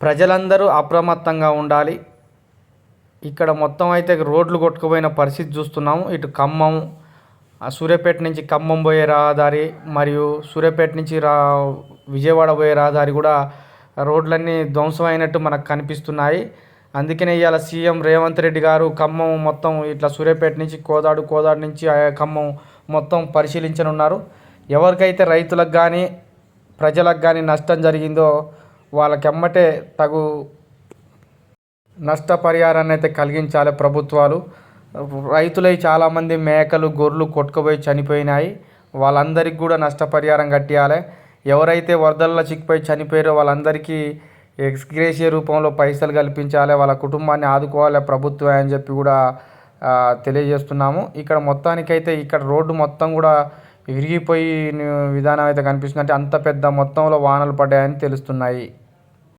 ప్రజలందరూ అప్రమత్తంగా ఉండాలి. ఇక్కడ మొత్తం అయితే రోడ్లు కొట్టుకుపోయిన పరిస్థితి చూస్తున్నాము. ఇటు ఖమ్మం ఆ సూర్యాపేట నుంచి ఖమ్మం పోయే రహదారి మరియు సూర్యాపేట నుంచి రా విజయవాడ పోయే రహదారి కూడా రోడ్లన్నీ ధ్వంసమైనట్టు మనకు కనిపిస్తున్నాయి. అందుకనే ఇవాళ సీఎం రేవంత్ రెడ్డి గారు ఖమ్మం మొత్తం ఇట్లా సూర్యాపేట నుంచి కోదాడు కోదాడు నుంచి ఆ ఖమ్మం మొత్తం పరిశీలించనున్నారు. ఎవరికైతే రైతులకు కానీ ప్రజలకు కానీ నష్టం జరిగిందో వాళ్ళకెమ్మటే తగు నష్టపరిహారాన్ని అయితే కలిగించాలి ప్రభుత్వాలు. రైతులై చాలామంది మేకలు గొర్రెలు కొట్టుకుపోయి చనిపోయినాయి. వాళ్ళందరికీ కూడా నష్టపరిహారం కట్టియాలి. ఎవరైతే వరదల్లో చిక్కిపోయి చనిపోయారో వాళ్ళందరికీ ఎక్స్గ్రేషియ రూపంలో పైసలు కల్పించాలి. వాళ్ళ కుటుంబాన్ని ఆదుకోవాలి ప్రభుత్వం అని చెప్పి కూడా తెలియజేస్తున్నాము. ఇక్కడ మొత్తానికైతే ఇక్కడ రోడ్డు మొత్తం కూడా విరిగిపోయి విధానం అయితే కనిపిస్తుంది. అంటే అంత పెద్ద మొత్తంలో వానలు పడ్డాయని తెలుస్తున్నాయి.